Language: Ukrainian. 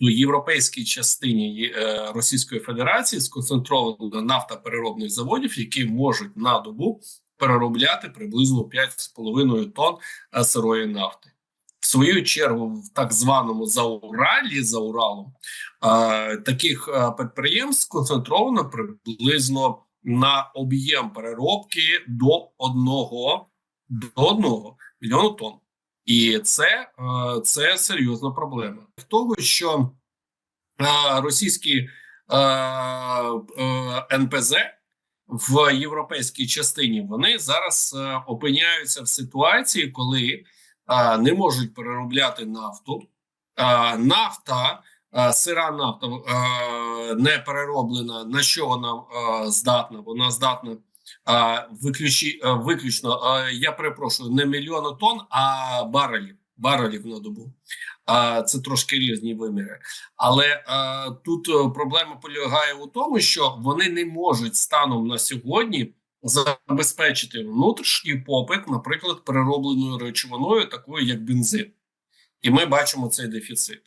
у європейській частині е, Російської Федерації сконцентровано нафтопереробних заводів, які можуть на добу переробляти приблизно 5,5 тонн е, сирої нафти. В свою чергу, в так званому Зауралі за Уралом е, таких підприємств сконцентровано приблизно на об'єм переробки до одного до одного мільйону тонн. І це, е, це серйозна проблема. Того, що е, російські е, НПЗ в європейській частині вони зараз опиняються в ситуації, коли не можуть переробляти нафту. Нафта, сира нафта не перероблена. На що вона здатна? Вона здатна а, виключі, виключно, а, я перепрошую, не мільйони тонн, а барелів, барелів на добу. А, це трошки різні виміри. Але а, тут е, проблема полягає у тому, що вони не можуть станом на сьогодні забезпечити внутрішній попит, наприклад, переробленою речовиною, такою як бензин. І ми бачимо цей дефіцит.